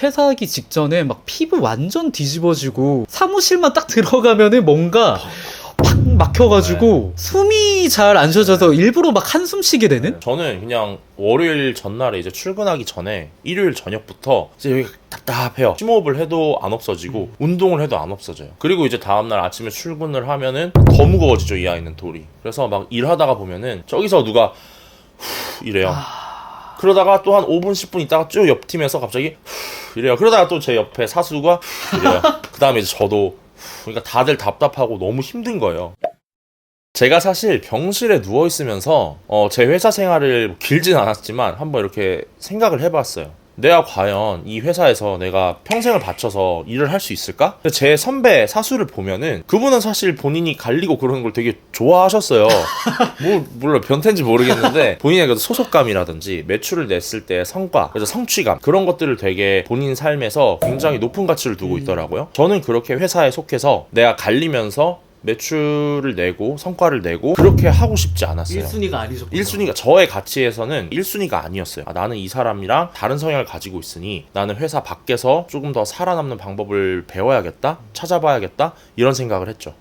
퇴사하기 직전에 막 피부 완전 뒤집어지고 사무실만 딱 들어가면은 뭔가 팍 막혀가지고 숨이 잘 안 쉬어져서 일부러 막 한숨 쉬게 되는? 저는 그냥 월요일 전날에 이제 출근하기 전에 일요일 저녁부터 이제 여기 답답해요. 심호흡을 해도 안 없어지고 운동을 해도 안 없어져요. 그리고 이제 다음날 아침에 출근을 하면은 더 무거워지죠 이 아이는 돌이. 그래서 막 일하다가 보면은 저기서 누가 후 이래요. 그러다가 또 한 5분 10분 있다가 쭉 옆 팀에서 갑자기 후 이래요. 그러다가 또 제 옆에 사수가 후 이래요. 그 다음에 이제 저도 후 그러니까 다들 답답하고 너무 힘든 거예요. 제가 사실 병실에 누워 있으면서 어, 제 회사 생활을 뭐 길진 않았지만 한번 이렇게 생각을 해봤어요. 내가 과연 이 회사에서 내가 평생을 바쳐서 일을 할 수 있을까? 근데 제 선배 사수를 보면은 그분은 사실 본인이 갈리고 그러는 걸 되게 좋아하셨어요. 뭐 물론 변태인지 모르겠는데 본인의 그 소속감이라든지 매출을 냈을 때 성과, 그래서 성취감 그런 것들을 되게 본인 삶에서 굉장히 높은 가치를 두고 있더라고요. 저는 그렇게 회사에 속해서 내가 갈리면서 매출을 내고 성과를 내고 그렇게 하고 싶지 않았어요. 1순위가 아니셨군요. 1순위가 저의 가치에서는 1순위가 아니었어요. 아, 나는 이 사람이랑 다른 성향을 가지고 있으니 나는 회사 밖에서 조금 더 살아남는 방법을 배워야겠다, 찾아봐야겠다 이런 생각을 했죠.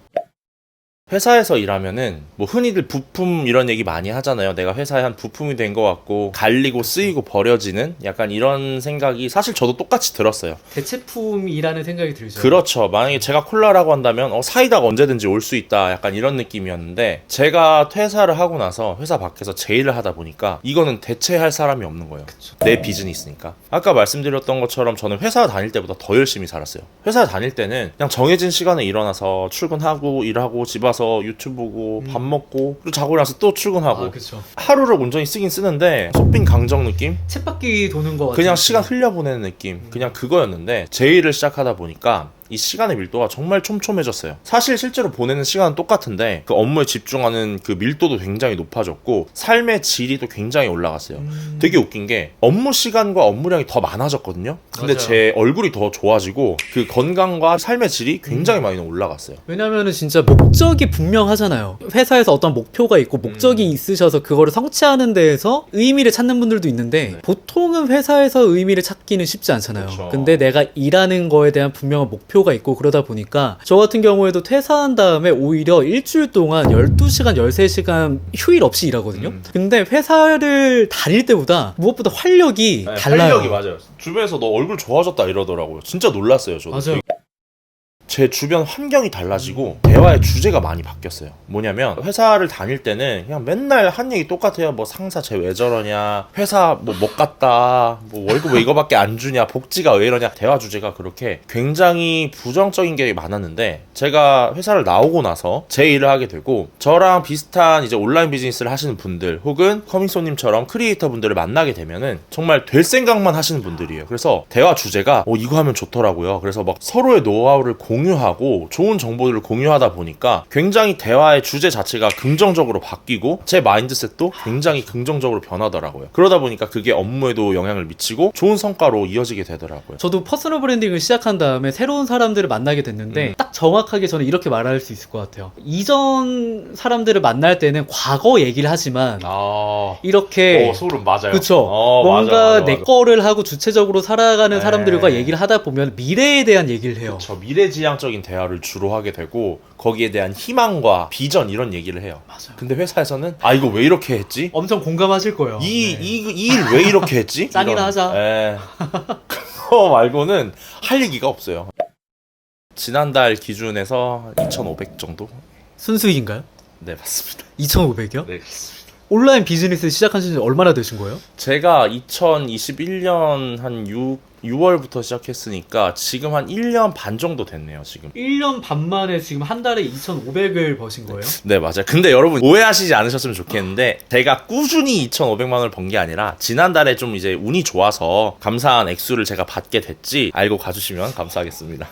회사에서 일하면은 뭐 흔히들 부품 이런 얘기 많이 하잖아요. 내가 회사에 한 부품이 된 것 같고 갈리고 쓰이고 버려지는 약간 이런 생각이 사실 저도 똑같이 들었어요. 대체품이라는 생각이 들죠. 그렇죠. 만약에 제가 콜라라고 한다면 어, 사이다가 언제든지 올 수 있다. 약간 이런 느낌이었는데 제가 퇴사를 하고 나서 회사 밖에서 제 일을 하다 보니까 이거는 대체할 사람이 없는 거예요. 내 비즈니스니까. 아까 말씀드렸던 것처럼 저는 회사 다닐 때보다 더 열심히 살았어요. 회사 다닐 때는 그냥 정해진 시간에 일어나서 출근하고 일하고 집 와서 유튜브 보고 밥 먹고 그리고 자고 나서 또 출근하고 아. 하루를 온전히 쓰긴 쓰는데 속빈 강정 느낌? 쳇바퀴 도는 거 같아요. 그냥 시간 흘려보내는 느낌 그냥 그거였는데 제 일을 시작하다 보니까 이 시간의 밀도가 정말 촘촘해졌어요 사실 실제로 보내는 시간은 똑같은데 그 업무에 집중하는 그 밀도도 굉장히 높아졌고 삶의 질이 또 굉장히 올라갔어요 음. 되게 웃긴 게 업무 시간과 업무량이 더 많아졌거든요 근데 맞아요. 제 얼굴이 더 좋아지고 그 건강과 삶의 질이 굉장히 많이 올라갔어요 왜냐면은 진짜 목적이 분명하잖아요. 회사에서 어떤 목표가 있고 목적이 음. 있으셔서 그거를 성취하는 데에서 의미를 찾는 분들도 있는데 네. 보통은 회사에서 의미를 찾기는 쉽지 않잖아요. 그쵸. 근데 내가 일하는 거에 대한 분명한 목표 가 있고 그러다 보니까 저 같은 경우에도 퇴사한 다음에 오히려 일주일 동안 12시간, 13시간 휴일 없이 일하거든요. 음. 근데 회사를 다닐 때보다 무엇보다 활력이 달라요. 네, 활력이 맞아요. 주변에서 너 얼굴 좋아졌다 이러더라고요. 진짜 놀랐어요, 저도. 맞아요. 제 주변 환경이 달라지고 대화의 주제가 많이 바뀌었어요. 뭐냐면 회사를 다닐 때는 그냥 맨날 한 얘기 똑같아요. 뭐 상사 쟤 왜 저러냐, 회사 뭐 못 갔다, 뭐 월급 왜 이거밖에 안 주냐, 복지가 왜 이러냐. 대화 주제가 그렇게 굉장히 부정적인 게 많았는데 제가 회사를 나오고 나서 제 일을 하게 되고 저랑 비슷한 이제 온라인 비즈니스를 하시는 분들 혹은 커밍소님처럼 크리에이터 분들을 만나게 되면은 정말 될 생각만 하시는 분들이에요. 그래서 대화 주제가 어 이거 하면 좋더라고요. 그래서 막 서로의 노하우를 공 유하고 좋은 정보들을 공유하다 보니까 굉장히 대화의 주제 자체가 긍정적으로 바뀌고 제 마인드셋도 굉장히 긍정적으로 변하더라고요. 그러다 보니까 그게 업무에도 영향을 미치고 좋은 성과로 이어지게 되더라고요. 저도 퍼스널 브랜딩을 시작한 다음에 새로운 사람들을 만나게 됐는데 음. 딱 정확하게 저는 이렇게 말할 수 있을 것 같아요. 이전 사람들을 만날 때는 과거 얘기를 하지만 아, 이렇게 소름 맞아요. 그쵸 어, 뭔가 맞아, 맞아, 내 맞아. 거를 하고 주체적으로 살아가는 네. 사람들과 얘기를 하다 보면 미래에 대한 얘기를 해요. 저 미래지 향적인 대화를 주로 하게 되고 거기에 대한 희망과 비전 이런 얘기를 해요. 맞아요. 근데 회사에서는 아 이거 왜 이렇게 했지? 엄청 공감하실 거예요. 이 네. 이일왜 이렇게 했지? 짱이나 이런. 하자. 예. 그거 말고는 할 얘기가 없어요. 지난달 기준에서 2,500 정도? 순수익인가요? 네 맞습니다. 2,500이요? 네 그렇습니다. 온라인 비즈니스 시작하신 지 얼마나 되신 거예요? 제가 2021년 한 6, 6월부터 시작했으니까 지금 한 1년 반 정도 됐네요 지금. 1년 반 만에 지금 한 달에 2,500을 버신 거예요? 네 맞아요. 근데 여러분 오해하시지 않으셨으면 좋겠는데 제가 꾸준히 2,500만 원을 번 게 아니라 지난달에 좀 이제 운이 좋아서 감사한 액수를 제가 받게 됐지 알고 가주시면 감사하겠습니다.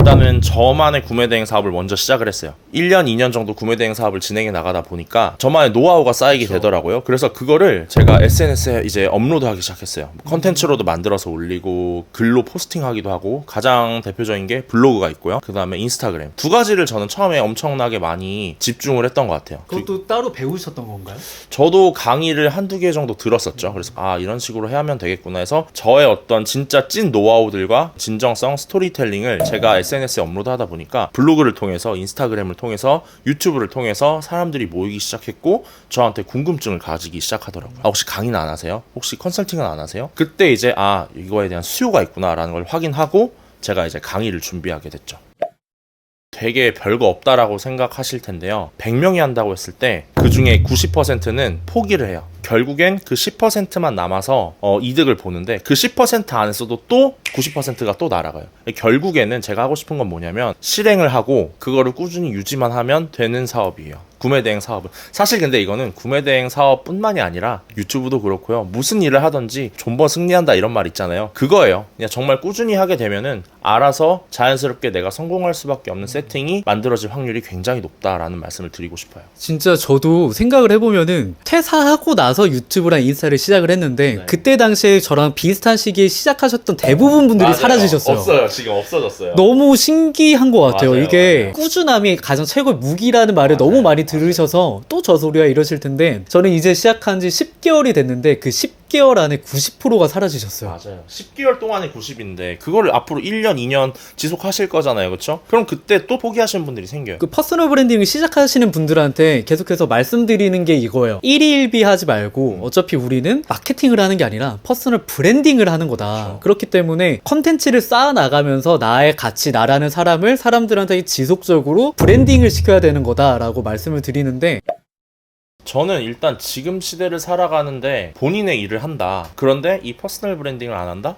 일단은 저만의 구매 대행 사업을 먼저 시작을 했어요. 1년, 2년 정도 구매 대행 사업을 진행해 나가다 보니까 저만의 노하우가 쌓이게 되더라고요. 그래서 그거를 제가 SNS에 이제 업로드하기 시작했어요. 뭐 컨텐츠로도 만들어서 올리고 글로 포스팅하기도 하고 가장 대표적인 게 블로그가 있고요. 그 다음에 인스타그램 두 가지를 저는 처음에 엄청나게 많이 집중을 했던 것 같아요. 그것도 따로 배우셨던 건가요? 저도 강의를 한두 개 정도 들었었죠. 그래서 아, 이런 식으로 해야면 되겠구나 해서 저의 어떤 진짜 찐 노하우들과 진정성 스토리텔링을 제가 SNS에 업로드 하다 보니까 블로그를 통해서 인스타그램을 통해서 유튜브를 통해서 사람들이 모이기 시작했고 저한테 궁금증을 가지기 시작하더라고요. 아, 혹시 강의는 안 하세요? 혹시 컨설팅은 안 하세요? 그때 이제 아, 이거에 대한 수요가 있구나라는 걸 확인하고 제가 이제 강의를 준비하게 됐죠. 되게 별거 없다라고 생각하실 텐데요. 100명이 한다고 했을 때 그 중에 90%는 포기를 해요. 결국엔 그 10%만 남아서 어, 이득을 보는데 그 10% 안에서도 또 90%가 또 날아가요. 결국에는 제가 하고 싶은 건 뭐냐면 실행을 하고 그거를 꾸준히 유지만 하면 되는 사업이에요. 구매 대행 사업은 사실 근데 이거는 구매 대행 사업뿐만이 아니라 유튜브도 그렇고요. 무슨 일을 하든지 존버 승리한다 이런 말 있잖아요. 그거예요. 그냥 정말 꾸준히 하게 되면은 알아서 자연스럽게 내가 성공할 수밖에 없는 세팅이 만들어질 확률이 굉장히 높다라는 말씀을 드리고 싶어요. 진짜 저도 생각을 해보면은 퇴사하고 나서 유튜브랑 인스타를 시작을 했는데 네. 그때 당시에 저랑 비슷한 시기에 시작하셨던 대부분 분들이 사라지셨어요. 없어요. 지금 없어졌어요. 너무 신기한 것 같아요. 맞아요, 이게 맞아요. 꾸준함이 가장 최고의 무기라는 말을 맞아요, 너무 많이 맞아요. 들으셔서 또 저 소리야 이러실 텐데 저는 이제 시작한 지 10개월이 됐는데 그 10 개월 안에 90%가 사라지셨어요. 맞아요. 10개월 동안에 90인데 그거를 앞으로 1년, 2년 지속하실 거잖아요. 그렇죠? 그럼 그때 또 포기하시는 분들이 생겨요. 그 퍼스널 브랜딩을 시작하시는 분들한테 계속해서 말씀드리는 게 이거예요. 1일1비 하지 말고 어차피 우리는 마케팅을 하는 게 아니라 퍼스널 브랜딩을 하는 거다. 그렇기 때문에 컨텐츠를 쌓아 나가면서 나의 가치, 나라는 사람을 사람들한테 지속적으로 브랜딩을 시켜야 되는 거다라고 말씀을 드리는데 저는 일단 지금 시대를 살아가는데 본인의 일을 한다. 그런데 이 퍼스널 브랜딩을 안 한다?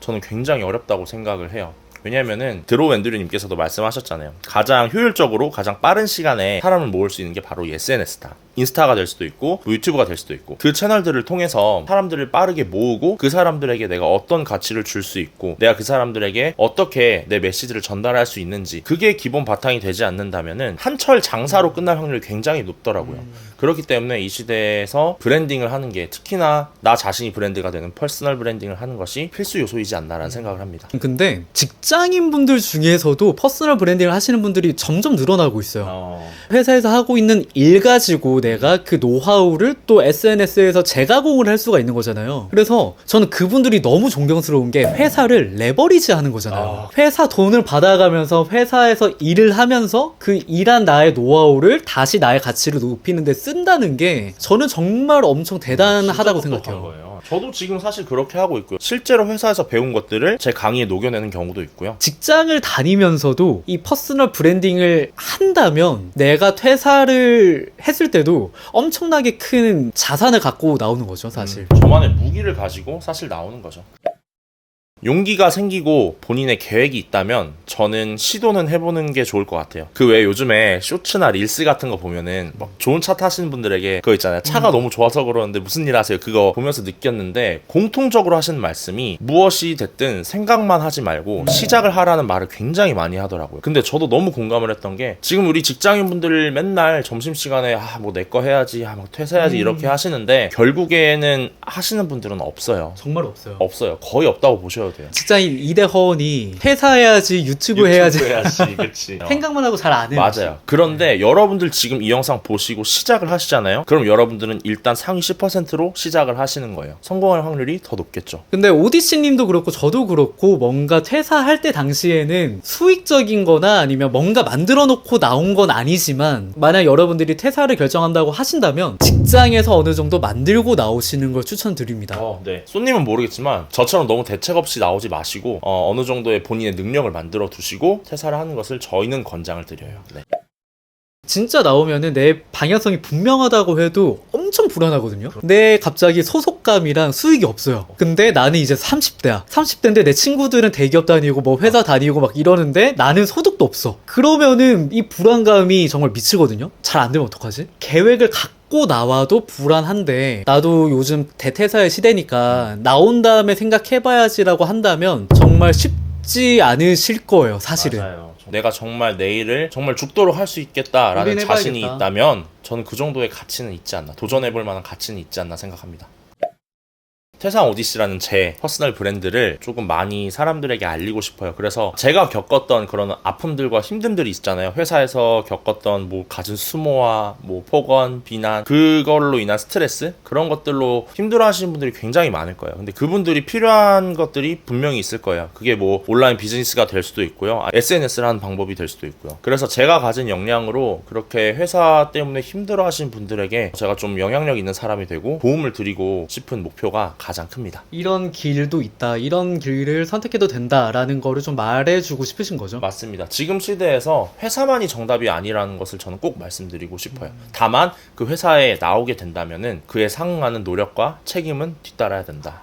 저는 굉장히 어렵다고 생각을 해요. 왜냐면은 드로우 앤드류님께서도 말씀하셨잖아요. 가장 효율적으로 가장 빠른 시간에 사람을 모을 수 있는 게 바로 이 SNS다. 인스타가 될 수도 있고 뭐 유튜브가 될 수도 있고 그 채널들을 통해서 사람들을 빠르게 모으고 그 사람들에게 내가 어떤 가치를 줄 수 있고 내가 그 사람들에게 어떻게 내 메시지를 전달할 수 있는지 그게 기본 바탕이 되지 않는다면은 한철 장사로 끝날 확률이 굉장히 높더라고요. 그렇기 때문에 이 시대에서 브랜딩을 하는 게 특히나 나 자신이 브랜드가 되는 퍼스널 브랜딩을 하는 것이 필수 요소이지 않나라는 생각을 합니다. 근데 직장인 분들 중에서도 퍼스널 브랜딩을 하시는 분들이 점점 늘어나고 있어요. 어, 회사에서 하고 있는 일 가지고 내가 그 노하우를 또 SNS에서 재가공을 할 수가 있는 거잖아요. 그래서 저는 그분들이 너무 존경스러운 게 회사를 레버리지 하는 거잖아요. 아. 회사 돈을 받아가면서 회사에서 일을 하면서 그 일한 나의 노하우를 다시 나의 가치를 높이는 데 쓴다는 게 저는 정말 엄청 대단하다고 진짜 똑똑한 생각해요. 거예요. 저도 지금 사실 그렇게 하고 있고요. 실제로 회사에서 배운 것들을 제 강의에 녹여내는 경우도 있고요. 직장을 다니면서도 이 퍼스널 브랜딩을 한다면 내가 퇴사를 했을 때도 엄청나게 큰 자산을 갖고 나오는 거죠, 사실. 음, 저만의 무기를 가지고 사실 나오는 거죠. 용기가 생기고 본인의 계획이 있다면 저는 시도는 해보는 게 좋을 것 같아요. 그 외에 요즘에 쇼츠나 릴스 같은 거 보면은 막 좋은 차 타시는 분들에게 그거 있잖아요. 차가 너무 좋아서 그러는데 무슨 일 하세요? 그거 보면서 느꼈는데 공통적으로 하시는 말씀이 무엇이 됐든 생각만 하지 말고 시작을 하라는 말을 굉장히 많이 하더라고요. 근데 저도 너무 공감을 했던 게 지금 우리 직장인분들 맨날 점심시간에 아 뭐 내 거 해야지 아 막 퇴사해야지 이렇게 하시는데 결국에는 하시는 분들은 없어요. 정말 없어요. 없어요. 거의 없다고 보셔 도 돼요. 직장인 이대 허원이 퇴사해야지, 유튜브, 해야지. 해야지, 그치. 생각만 하고 잘 안 해요. 맞아요. 그런데 여러분들 지금 이 영상 보시고 시작을 하시잖아요. 그럼 여러분들은 일단 상위 10%로 시작을 하시는 거예요. 성공할 확률이 더 높겠죠. 근데 오디씨 님도 그렇고 저도 그렇고 뭔가 퇴사할 때 당시에는 수익적인 거나 아니면 뭔가 만들어 놓고 나온 건 아니지만 만약 여러분들이 퇴사를 결정한다고 하신다면 직장에서 어느 정도 만들고 나오시는 걸 추천드립니다. 어, 네. 손님은 모르겠지만 저처럼 너무 대책 없이 나오지 마시고 어, 어느 정도의 본인의 능력을 만들어 두시고 퇴사를 하는 것을 저희는 권장을 드려요. 네. 진짜 나오면은 내 방향성이 분명하다고 해도 엄청 불안하거든요. 내 갑자기 소속감이랑 수익이 없어요. 근데 나는 이제 30대야. 30대인데 내 친구들은 대기업 다니고 뭐 회사 다니고 막 이러는데 나는 소득도 없어. 그러면은 이 불안감이 정말 미치거든요. 잘 안 되면 어떡하지? 계획을 갖고 나와도 불안한데 나도 요즘 대퇴사의 시대니까 나온 다음에 생각해봐야지라고 한다면 정말 쉽 쉽지 않으실 거예요, 사실은. 맞아요. 내가 정말 내일을 정말 죽도록 할 수 있겠다라는. 자신이 있다면 저는 그 정도의 가치는 있지 않나 도전해볼 만한 가치는 있지 않나 생각합니다. 태상 오디시라는 제 퍼스널 브랜드를 조금 많이 사람들에게 알리고 싶어요. 그래서 제가 겪었던 그런 아픔들과 힘듦들이 있잖아요. 회사에서 겪었던 뭐 갖은 수모와 뭐 폭언, 비난 그걸로 인한 스트레스 그런 것들로 힘들어 하시는 분들이 굉장히 많을 거예요. 근데 그분들이 필요한 것들이 분명히 있을 거예요. 그게 뭐 온라인 비즈니스가 될 수도 있고요. SNS를 하는 방법이 될 수도 있고요. 그래서 제가 가진 역량으로 그렇게 회사 때문에 힘들어 하시는 분들에게 제가 좀 영향력 있는 사람이 되고 도움을 드리고 싶은 목표가 가장 큽니다. 이런 길도 있다, 이런 길을 선택해도 된다라는 거를 좀 말해주고 싶으신 거죠. 맞습니다. 지금 시대에서 회사만이 정답이 아니라는 것을 저는 꼭 말씀드리고 싶어요. 다만 그 회사에 나오게 된다면은 그에 상응하는 노력과 책임은 뒤따라야 된다.